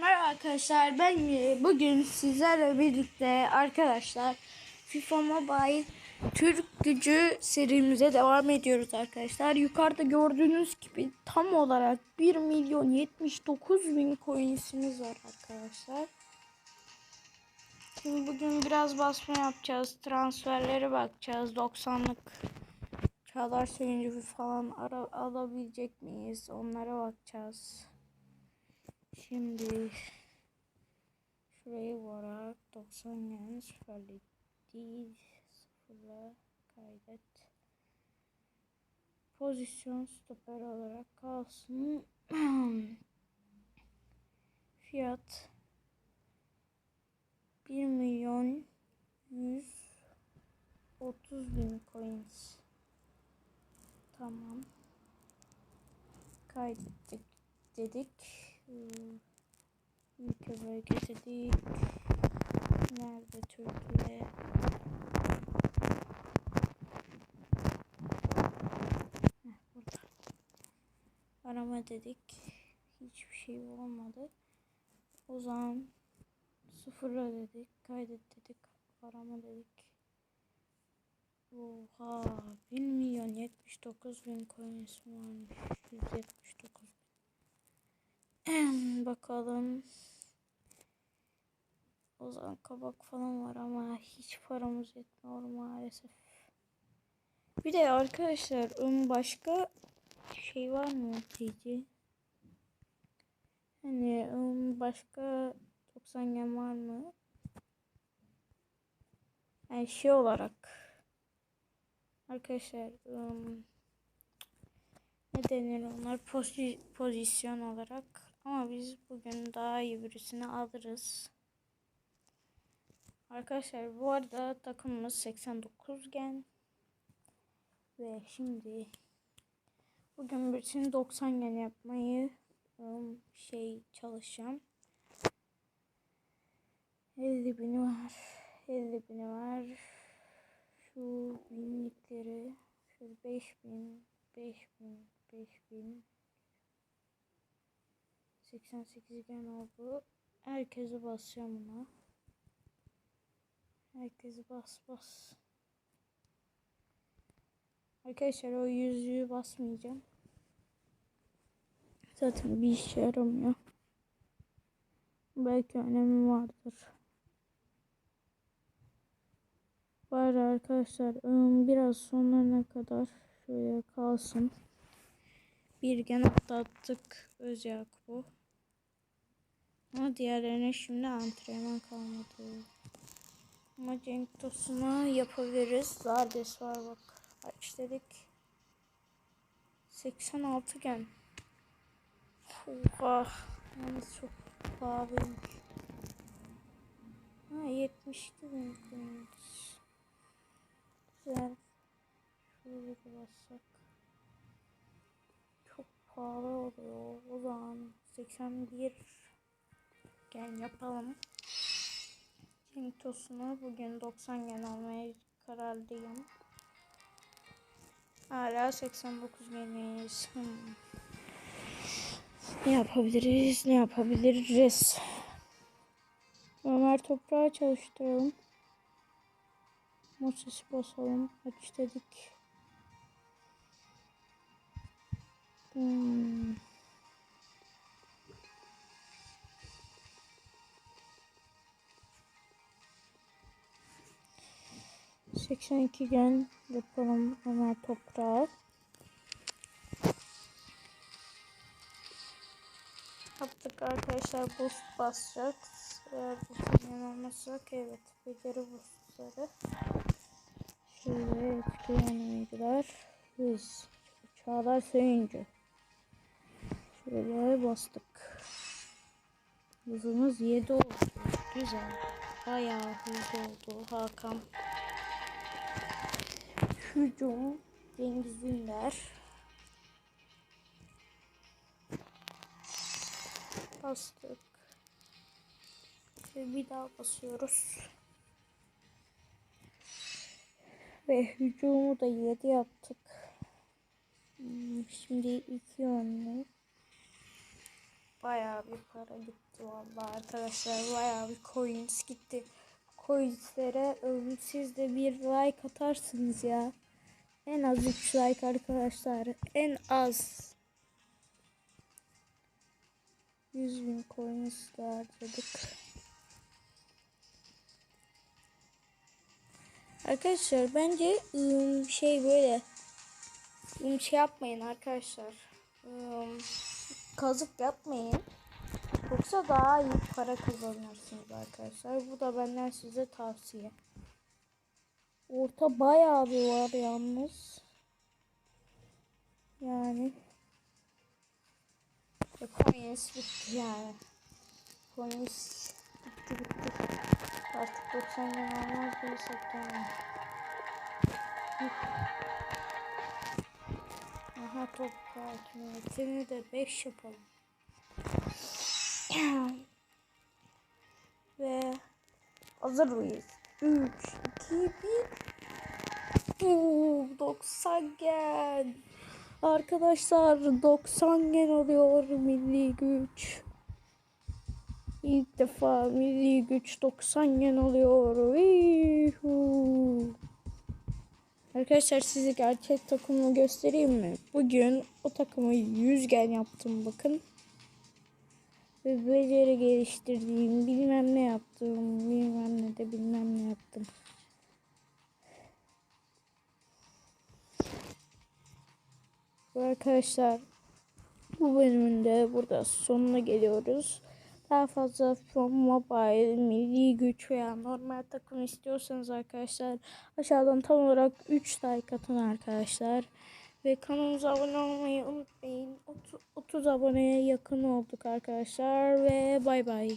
Merhaba arkadaşlar ben Miri. Bugün sizlerle birlikte arkadaşlar FIFA Mobile Türk Gücü serimize devam ediyoruz arkadaşlar. Yukarıda gördüğünüz gibi tam olarak 1 milyon 79 bin coinsimiz var arkadaşlar. Şimdi bugün biraz basma yapacağız. Transferlere bakacağız. 90'lık Çağlar Söyüncü falan alabilecek miyiz? Onlara bakacağız. Şimdi şurayı varak 90 yani sıfırlı değil sıfırla kaydet. Pozisyon stoper olarak kalsın. Fiyat 1 milyon 130 bin coins. Tamam. Kaydettik dedik Hmm. Ülke bölgesi değil. Nerede Türkiye? Heh, burada. Arama dedik. Hiçbir şey olmadı. O zaman sıfıra dedik. Kaydet dedik. Arama dedik. Oha 1 milyon 79 bin coins varmış. 179 Bakalım. O zaman kabak falan var ama hiç paramız yetmiyor maalesef. Bir de arkadaşlar başka şey var mı diyeci? Hani başka 90 gen var mı? Yani şey olarak arkadaşlar ne denir onlar Pozi pozisyon olarak ama biz bugün daha iyi birisini alırız. Arkadaşlar bu arada takımımız 89 gen. Ve şimdi bugün birisini 90 gen yapmayı um, şey çalışacağım. 50 bini var. 50 bini var. Şu binlikleri. Şöyle 5000, 5000, 5000. 88 gen oldu. Herkesi basacağım buna. Herkesi bas bas. Arkadaşlar o yüzüğü basmayacağım. Zaten bir işe yaramıyor. Belki önemi vardır. Bari arkadaşlar biraz sonlarına kadar şöyle kalsın. Bir gen atlattık Öz Yakup'u. Ama diğerlerine şimdi antrenman kalmadı. Ama Cenk Tosun'a yapabiliriz. Zardes var bak. Aç dedik. 86 gen. Oha. Yani çok pahalıymış. Ha 72 bin koymuş. Güzel. Şöyle bir bassak. Pahalı oluyor. O zaman 81 gen yapalım. King tosunu bugün 90 gen almaya kararlıyım. Hala 89 geniyiz. Hmm. Ne yapabiliriz? Ne yapabiliriz? Ömer toprağı çalıştıralım. Moses basalım. Aç dedik. Hmm. 82 gen yapalım Ömer toprağı. Yaptık arkadaşlar boost basacak. Eğer bu olmazsak evet beceri boostları. Şöyle etkileyen oyuncular. Hız. Çağlar Söyüncü. Şöyle bastık. Hızımız 7 oldu. Güzel. Bayağı hızlı oldu Hakan hücum Cengiz Ünder. Bastık. Ve bir daha basıyoruz. Ve hücumu da 7 yaptık. Hmm, şimdi iki yönlü. Bayağı bir para gitti vallahi arkadaşlar. Bayağı bir coins gitti. Coinslere siz de bir like atarsınız ya. En az 3 like arkadaşlar. En az. 100 bin coins de. Arkadaşlar bence ıı, şey böyle ıı, şey yapmayın arkadaşlar. Iı, Kazık yapmayın. Yoksa daha iyi para kazanırsınız arkadaşlar. Bu da benden size tavsiye. Orta bayağı bir var yalnız. Yani. Ve coins bitti yani. Coins bitti bitti. Artık 90 lira olmaz bir hesaptan. Aha toprak hakimiyetini de 5 yapalım. Ve hazır mıyız? 3, 2, 1. Oo, 90 gen. Arkadaşlar 90 gen oluyor milli güç. İlk defa milli güç 90 gen oluyor. Yuhuu. Arkadaşlar size gerçek takımı göstereyim mi? Bugün o takımı 100 gen yaptım bakın. Ve beceri geliştirdiğim bilmem ne yaptım. Bilmem ne de bilmem ne yaptım. Arkadaşlar bu bölümün de burada sonuna geliyoruz. Daha fazla From Mobile, Milli Güç veya normal takım istiyorsanız arkadaşlar aşağıdan tam olarak 3 like atın arkadaşlar. Ve kanalımıza abone olmayı unutmayın. 30, 30 aboneye yakın olduk arkadaşlar ve bay bay.